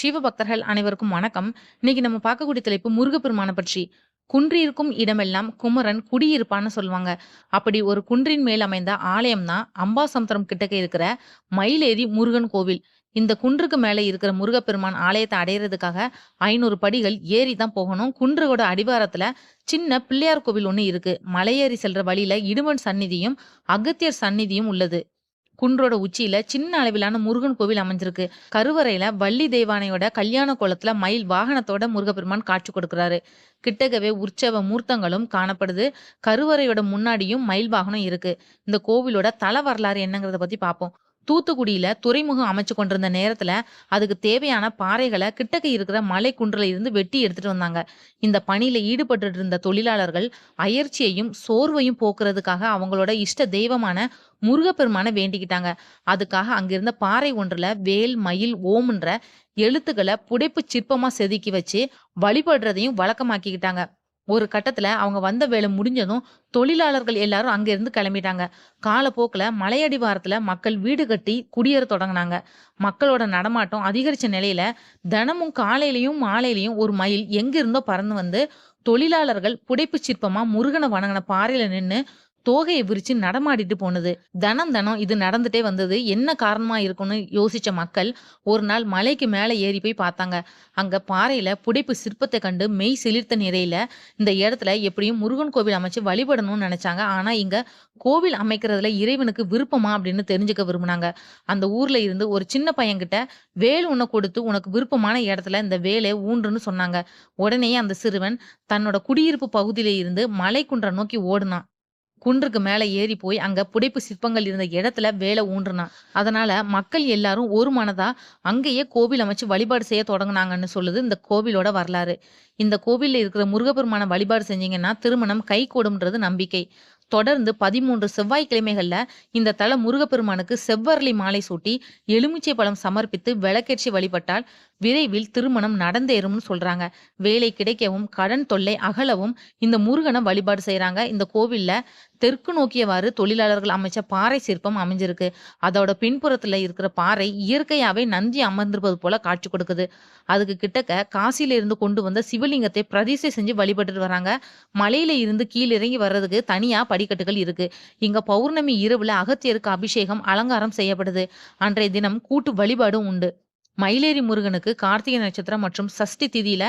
சிவபக்தர்கள் அனைவருக்கும் வணக்கம். இன்னைக்கு நம்ம பார்க்கக்கூடிய தலைப்பு முருகப்பெருமானை பற்றி. குன்றிருக்கும் இடமெல்லாம் குமரன் குடியிருப்பான்னு சொல்லுவாங்க. அப்படி ஒரு குன்றின் மேல் அமைந்த ஆலயம் தான் அம்பாசமுத்திரம் கிட்டக்க இருக்கிற மயிலேறி முருகன் கோவில். இந்த குன்றுக்கு மேலே இருக்கிற முருகப்பெருமான் ஆலயத்தை அடையிறதுக்காக ஐநூறு படிகள் ஏறி தான் போகணும். குன்றுகோட அடிவாரத்துல சின்ன பிள்ளையார் கோவில் ஒன்று இருக்கு. மலையேறி செல்ற வழியில இடுமன் சந்நிதியும் அகத்தியர் சந்நிதியும் உள்ளது. குன்றோட உச்சியில சின்ன அளவிலான முருகன் கோவில் அமைஞ்சிருக்கு. கருவறையில வள்ளி தெய்வானையோட கல்யாண கோலத்துல மயில் வாகனத்தோட முருகப்பெருமான் காட்சி கொடுக்கிறாரு. கிட்டகவே உற்சவ மூர்த்தங்களும் காணப்படுது. கருவறையோட முன்னாடியும் மயில் வாகனம் இருக்கு. இந்த கோவிலோட தல வரலாறு என்னங்கிறத பத்தி பார்ப்போம் தூத்துக்குடியில துறைமுகம் அமைச்சு கொண்டிருந்த நேரத்துல அதுக்கு தேவையான பாறைகளை கிட்டக்க இருக்கிற மலை குன்றுல இருந்து வெட்டி எடுத்துட்டு வந்தாங்க. இந்த பணியில ஈடுபட்டு இருந்த தொழிலாளர்கள் அயற்சியையும் சோர்வையும் போக்குறதுக்காக அவங்களோட இஷ்ட தெய்வமான முருகப்பெருமானை வேண்டிக்கிட்டாங்க. அதுக்காக அங்கிருந்த பாறை ஒன்றுல வேல் மயில் ஓம்ன்ற எழுத்துக்களை புடைப்பு சிற்பமா செதுக்கி வச்சு வழிபடுறதையும் வழக்கமாக்கிக்கிட்டாங்க. ஒரு கட்டத்துல அவங்க வந்த வேலை முடிஞ்சதும் தொழிலாளர்கள் எல்லாரும் அங்க இருந்து கிளம்பிட்டாங்க. காலப்போக்கில் மலையடிவாரத்துல மக்கள் வீடு கட்டி குடியேற தொடங்கினாங்க. மக்களோட நடமாட்டம் அதிகரிச்ச நிலையில தினமும் காலையிலையும் மாலையிலையும் ஒரு மயில் எங்கிருந்தோ பறந்து வந்து தொழிலாளர்கள் புடைப்பு சிற்பமா முருகனை வணங்கின பாறையில நின்று தோகையை விரிச்சு நடமாடிட்டு போனது. தனம் தனம் இது நடந்துட்டே வந்தது. என்ன காரணமா இருக்கும்னு யோசிச்ச மக்கள் ஒரு நாள் மலைக்கு மேல ஏறி போய் பார்த்தாங்க. அங்க பாறையில புடைப்பு சிற்பத்தை கண்டு மெய் சிலிர்த்த நிறையில இந்த இடத்துல எப்படியும் முருகன் கோவில் அமைச்சு வழிபடணும்னு நினைச்சாங்க. ஆனா இங்க கோவில் அமைக்கிறதுல இறைவனுக்கு விருப்பமா அப்படின்னு தெரிஞ்சுக்க விரும்பினாங்க. அந்த ஊர்ல இருந்து ஒரு சின்ன பையன்கிட்ட வேல் உன்னை கொடுத்து உனக்கு விருப்பமான இடத்துல இந்த வேலை ஊன்றுன்னு சொன்னாங்க. உடனே அந்த சிறுவன் தன்னோட குடியிருப்பு பகுதியில இருந்து மலைக்குன்றை நோக்கி ஓடுனான். குன்றுக்கு மேலே ஏறி போய் அங்க புடைப்பு சிற்பங்கள் இருந்த இடத்துல வேலை ஊன்றுனான் அதனால மக்கள் எல்லாரும் ஒரு மனதா அங்கேயே கோவில் அமைச்சு வழிபாடு செய்ய தொடங்கினாங்கன்னு சொல்லுது இந்த கோவிலோட வரலாறு. இந்த கோவிலில் இருக்கிற முருகப்பெருமான வழிபாடு செஞ்சீங்கன்னா திருமணம் கை கூடும்ன்றது நம்பிக்கை. தொடர்ந்து பதிமூன்று செவ்வாய்க்கிழமைகள்ல இந்த தல முருகப்பெருமானுக்கு செவ்வரளி மாலை சூட்டி எலுமிச்சை பழம் சமர்ப்பித்து விளக்கேற்றி வழிபட்டால் விரைவில் திருமணம் நடந்தேறும்னு சொல்றாங்க. வேலை கிடைக்கவும் கடன் தொல்லை அகலவும் இந்த முருகனை வழிபாடு செய்யறாங்க இந்த கோவில்ல தெற்கு நோக்கியவாறு தொழிலாளர்கள் அமைச்ச பாறை சிற்பம் அமைஞ்சிருக்கு. அதோட பின்புறத்துல இருக்கிற பாறை இயற்கையாவே நந்தி அமர்ந்திருப்பது போல காட்சி கொடுக்குது. அதுக்கு கிட்டக்க காசில இருந்து கொண்டு வந்த சிவலிங்கத்தை பிரதிஷ்டை செஞ்சு வழிபட்டுட்டு வராங்க. மலையில இருந்து கீழிறங்கி வர்றதுக்கு தனியா படிக்கட்டுகள் இருக்கு. இங்க பௌர்ணமி இரவுல அகத்தியருக்கு அபிஷேகம் அலங்காரம் செய்யப்படுது. அன்றைய தினம் கூட்டு வழிபாடும் உண்டு. மயிலேறி முருகனுக்கு கார்த்திகை நட்சத்திரம் மற்றும் சஷ்டி திதியில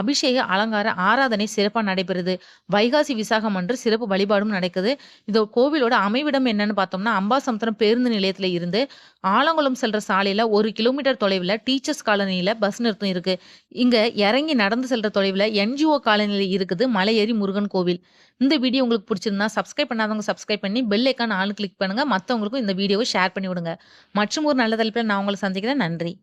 அபிஷேக அலங்கார ஆராதனை சிறப்பாக நடைபெறுது. வைகாசி விசாகம் அன்று சிறப்பு வழிபாடும் நடக்குது. இந்த கோவிலோட அமைவிடம் என்னன்னு பார்த்தோம்னா அம்பாசமுத்திரம் பேருந்து நிலையத்துல இருந்து ஆலங்குளம் செல்ற சாலையில ஒரு கிலோமீட்டர் தொலைவில் டீச்சர்ஸ் காலனியில பஸ் நிறுத்தம் இருக்கு. இங்க இறங்கி நடந்து செல்ற தொலைவில் என்ஜிஓ காலனியில் இருக்குது மலையேறி முருகன் கோவில். இந்த வீடியோ உங்களுக்கு பிடிச்சிருந்தா சப்ஸ்கிரைப் பண்ணாதவங்க சப்ஸ்கிரைப் பண்ணி பெல் ஐக்கான் ஆள் கிளிக் பண்ணுங்க. மற்றவங்களுக்கும் இந்த வீடியோவை ஷேர் பண்ணி விடுங்க. மற்றும் ஒரு நல்ல தலைப்பில் நான் உங்களை சந்திக்கிறேன். நன்றி.